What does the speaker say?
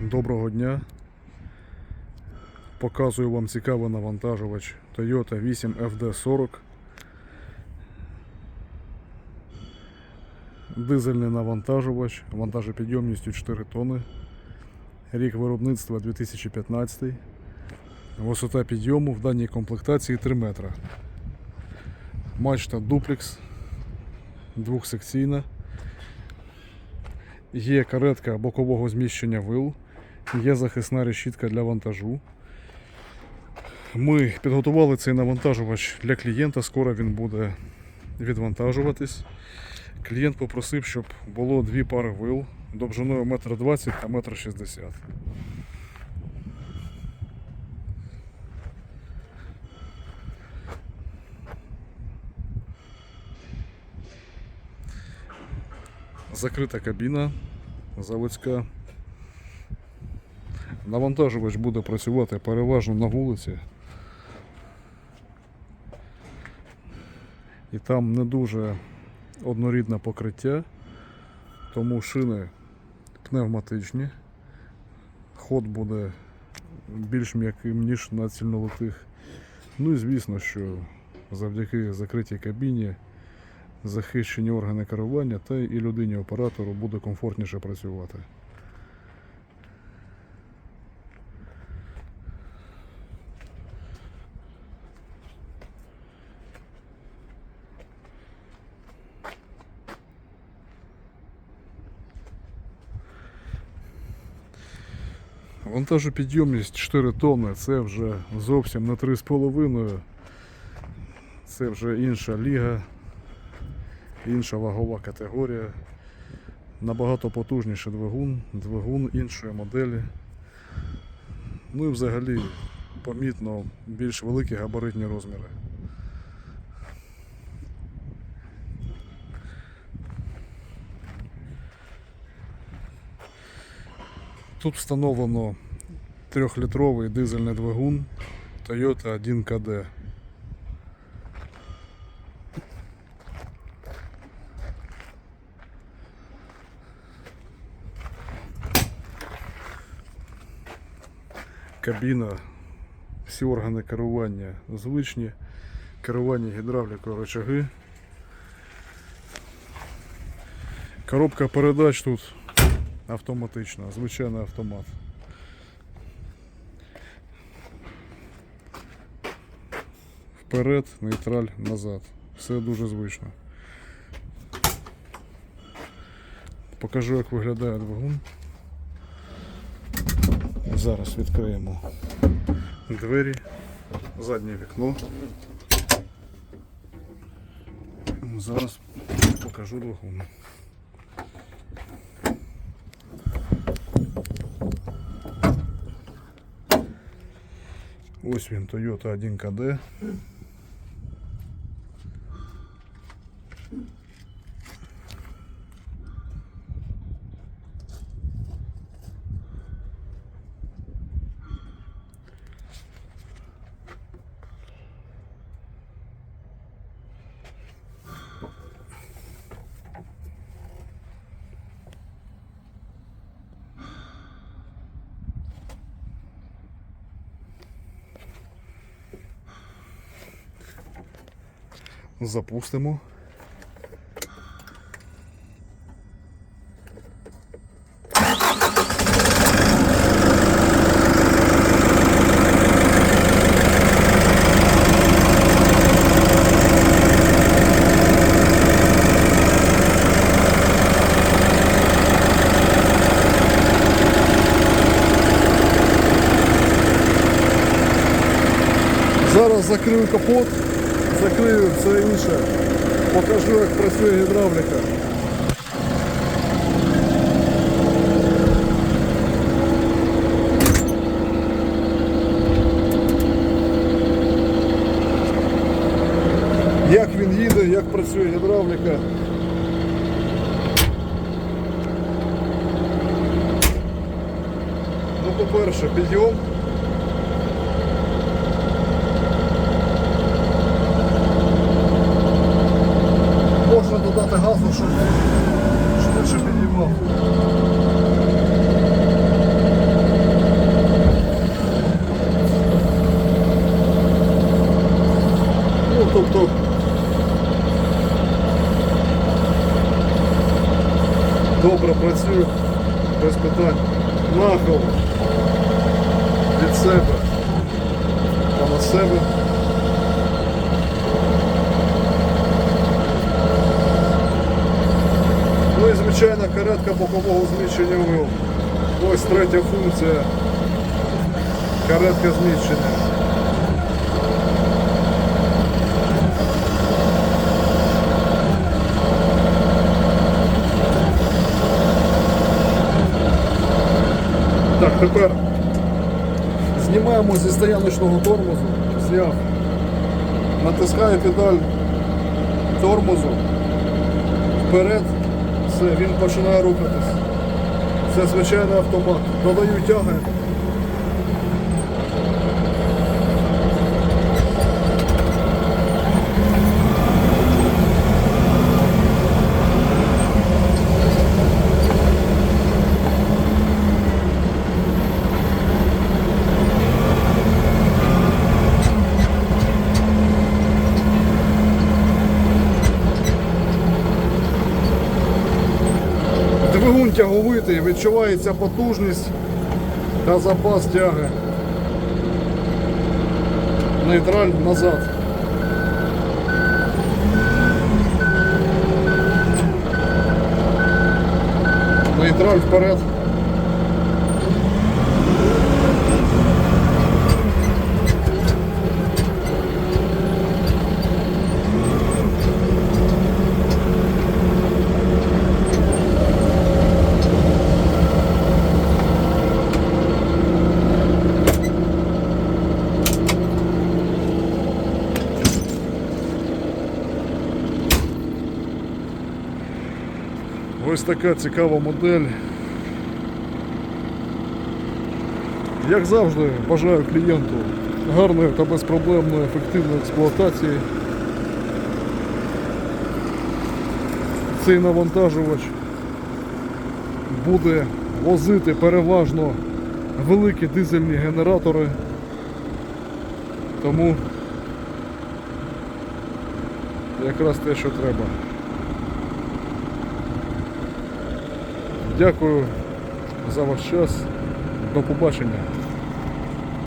Доброго дня. Показую вам цікавий навантажувач Toyota 8 FD40. Дизельний навантажувач, вантажопідйомністю 4 тонни. Рік виробництва 2015. Висота підйому в даній комплектації 3 метра. Мачта дуплекс двохсекційна. Є каретка бокового зміщення вил, є захисна решітка для вантажу. Ми підготували цей навантажувач для клієнта, скоро він буде відвантажуватись. Клієнт попросив, щоб було дві пари вил довжиною 1,20 та 1,60 м. Закрита кабіна заводська. Навантажувач буде працювати переважно на вулиці. І там не дуже однорідне покриття, тому шини пневматичні. Ход буде більш м'яким, ніж на цільнолитих. Ну і звісно, що завдяки закритій кабіні захищені органи керування та і людині оператору буде комфортніше працювати. Вантажопідйомність 4 тонни це вже зовсім не 3,5. Це вже інша ліга, інша вагова категорія. Набагато потужніший двигун, двигун іншої моделі. Ну і взагалі помітно більш великі габаритні розміри. Тут встановлено трьохлітровий дизельний двигун Toyota 1 KD. Кабіна, всі органи керування звичні, керування гідравлікою рычаги. Коробка передач тут автоматична, звичайний автомат. Вперед, нейтраль, назад. Все дуже звично. Покажу, як виглядає двигун. Зараз відкриємо двері, заднє вікно. Зараз покажу двигун. Ось він Toyota 1 KD. Запустимо. Зараз закрию капот, закрию все інше, покажу, як працює гідравліка. Як він їде, як працює гідравліка. Ну, по-перше, підйом. можна додати газу, щоб швидше підіймав. Ну, тобто добре працюю, без питань. Нахил від себе та на себе. Каретка бокового зміщення вил. Ось третя функція. Каретка зміщення. Так, тепер знімаємо зі стояночного тормозу, зняв, натискаю педаль тормозу, вперед, все, він починає рухатись. Це звичайний автомат. Додаю тяги. Двигун тяговитий, відчувається потужність та запас тяги. Нейтраль назад. Нейтраль вперед. Ось така цікава модель. Як завжди, бажаю клієнту гарної та безпроблемної ефективної експлуатації. Цей навантажувач буде возити переважно великі дизельні генератори. Тому якраз те, що треба. Дякую за ваш час. До побачення.